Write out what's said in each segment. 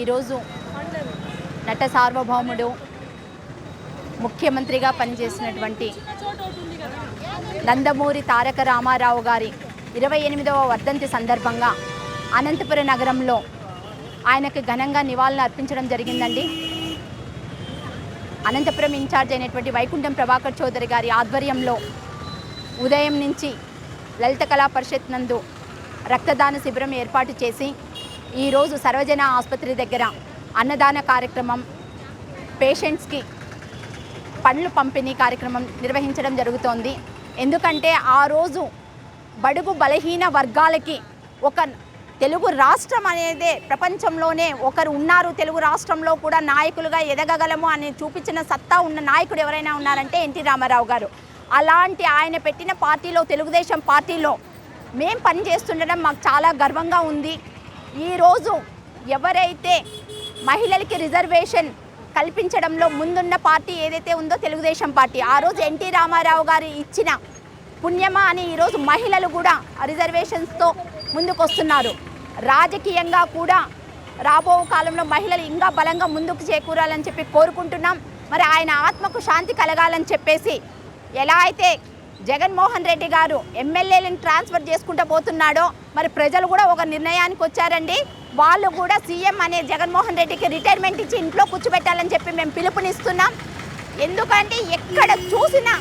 ఈరోజు నట సార్వభౌముడు ముఖ్యమంత్రిగా పనిచేసినటువంటి నందమూరి తారక రామారావు గారి ఇరవై ఎనిమిదవ వర్ధంతి సందర్భంగా అనంతపురం నగరంలో ఆయనకు ఘనంగా నివాళులు అర్పించడం జరిగిందండి. అనంతపురం ఇన్ఛార్జ్ అయినటువంటి వైకుంఠం ప్రభాకర్ చౌదరి గారి ఆధ్వర్యంలో ఉదయం నుంచి లలిత కళా పరిషత్ నందు రక్తదాన శిబిరం ఏర్పాటు చేసి ఈరోజు సర్వజన ఆసుపత్రి దగ్గర అన్నదాన కార్యక్రమం పేషెంట్స్కి పండ్లు పంపిణీ కార్యక్రమం నిర్వహించడం జరుగుతోంది. ఎందుకంటే ఆ రోజు బడుగు బలహీన వర్గాలకి ఒక తెలుగు రాష్ట్రం అనేదే ప్రపంచంలోనే ఒకరు ఉన్నారు. తెలుగు రాష్ట్రంలో కూడా నాయకులుగా ఎదగగలము అని చూపించిన సత్తా ఉన్న నాయకుడు ఎవరైనా ఉన్నారంటే ఎన్టీ రామారావు గారు. అలాంటి ఆయన పెట్టిన పార్టీలో తెలుగుదేశం పార్టీలో మేం పనిచేస్తుండడం మాకు చాలా గర్వంగా ఉంది. ఈరోజు ఎవరైతే మహిళలకి రిజర్వేషన్ కల్పించడంలో ముందున్న పార్టీ ఏదైతే ఉందో తెలుగుదేశం పార్టీ ఆ రోజు ఎన్టీ రామారావు గారు ఇచ్చిన పుణ్యమా అని ఈరోజు మహిళలు కూడా రిజర్వేషన్స్తో ముందుకు వస్తున్నారు రాజకీయంగా కూడా రాబో కాలంలో మహిళలు ఇంకా బలంగా ముందుకు చేకూరాలని చెప్పి కోరుకుంటున్నాం. మరి ఆయన ఆత్మకు శాంతి కలగాలని చెప్పేసి ఎలా అయితే జగన్మోహన్ రెడ్డి గారు ఎమ్మెల్యేలను ట్రాన్స్ఫర్ చేసుకుంటూ పోతున్నాడో మరి ప్రజలు కూడా ఒక నిర్ణయానికి వచ్చారండి. వాళ్ళు కూడా సీఎం అనే జగన్మోహన్ రెడ్డికి రిటైర్మెంట్ ఇచ్చి ఇంట్లో కూర్చోబెట్టాలని చెప్పి మేము పిలుపునిస్తున్నాం. ఎందుకంటే ఎక్కడ చూసినా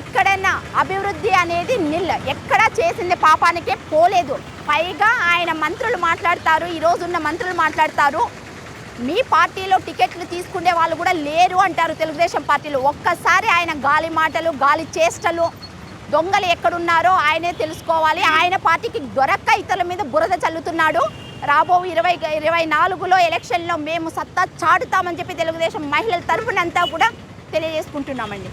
ఎక్కడైనా అభివృద్ధి అనేది నిల్ ఎక్కడ చేసింది పాపానికే పోలేదు. పైగా ఆయన మంత్రులు మాట్లాడతారు ఈరోజున్న మంత్రులు మాట్లాడతారు. మీ పార్టీలో టికెట్లు తీసుకునే వాళ్ళు కూడా లేరు అంటారు తెలుగుదేశం పార్టీలో. ఒక్కసారి ఆయన గాలి మాటలు గాలి చేష్టలు దొంగలు ఎక్కడున్నారో ఆయనే తెలుసుకోవాలి. ఆయన పార్టీకి దొరక్క ఇతరుల మీద బురద చల్లుతున్నాడు. రాబో ఇరవై ఇరవై నాలుగులో ఎలక్షన్లో మేము సత్తా చాటుతామని చెప్పి తెలుగుదేశం మహిళల తరపునంతా కూడా తెలియజేసుకుంటున్నామండి.